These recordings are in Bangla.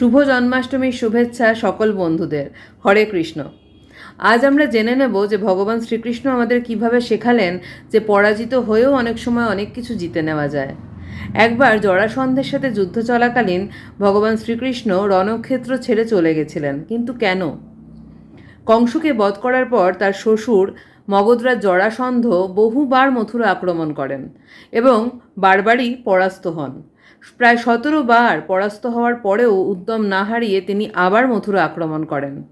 শুভ জন্মাষ্টমীর শুভেচ্ছা সকল বন্ধুদের। হরে কৃষ্ণ। আজ আমরা জেনে নেব যে ভগবান শ্রীকৃষ্ণ আমাদের কীভাবে শেখালেন যে পরাজিত হয়েও অনেক সময় অনেক কিছু জিতে নেওয়া যায়। একবার জরাসন্ধের সাথে যুদ্ধ চলাকালীন ভগবান শ্রীকৃষ্ণ রণক্ষেত্র ছেড়ে চলে গেছিলেন, কিন্তু কেন? কংসকে বধ করার পর তার শ্বশুর মগধরাজ জরাসন্ধ বহুবার মথুরা আক্রমণ করেন এবং বারবারই পরাস্ত হন। প্রায় সতেরো বার পরাস্ত হওয়ার পরেও উদ্যম না হারিয়ে তিনি আবার মথুরা আক্রমণ করেন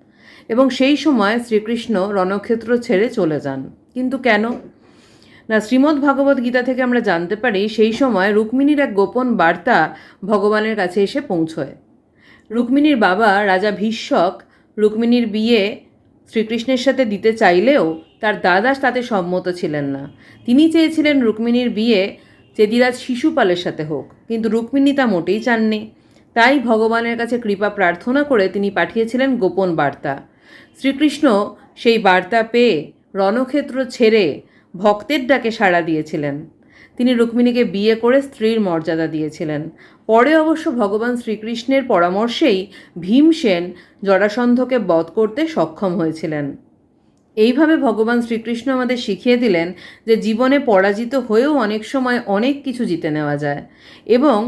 এবং সেই সময় শ্রীকৃষ্ণ রণক্ষেত্র ছেড়ে চলে যান। কিন্তু কেন? না, শ্রীমদ্ ভাগবত গীতা থেকে আমরা জানতে পারি সেই সময় রুক্মিণীর এক গোপন বার্তা ভগবানের কাছে এসে পৌঁছয়। রুক্মিণীর বাবা রাজা ভীষ্মক রুক্মিণীর বিয়ে শ্রীকৃষ্ণের সাথে দিতে চাইলেও তার দাদা তাতে সম্মত ছিলেন না। তিনি চেয়েছিলেন রুক্মিণীর বিয়ে চেদিরাজ শিশুপালের সাথে হোক, কিন্তু রুক্মিণী তা মোটেই চাননি। তাই ভগবানের কাছে কৃপা প্রার্থনা করে তিনি পাঠিয়েছিলেন গোপন বার্তা। শ্রীকৃষ্ণ সেই বার্তা পেয়ে রণক্ষেত্র ছেড়ে ভক্তের ডাকে সাড়া দিয়েছিলেন। তিনি রুক্মিণীকে বিয়ে করে স্ত্রীর মর্যাদা দিয়েছিলেন। পরে অবশ্য ভগবান শ্রীকৃষ্ণের পরামর্শেই ভীমসেন জরাসন্ধকে বধ করতে সক্ষম হয়েছিলেন। এইভাবে ভগবান শ্রীকৃষ্ণ আমাদের শিখিয়ে দিলেন যে জীবনে পরাজিত হয়েও অনেক সময় অনেক কিছু জিতে নেওয়া যায়। এবং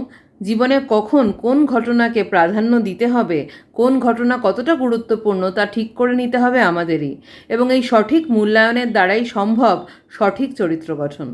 জীবনে কখন কোন ঘটনাকে প্রাধান্য দিতে হবে, কোন ঘটনা কতটা গুরুত্বপূর্ণ তা ঠিক করে নিতে হবে আমাদেরই। এবং এই সঠিক মূল্যায়নের দ্বারাই সম্ভব সঠিক চরিত্র গঠন।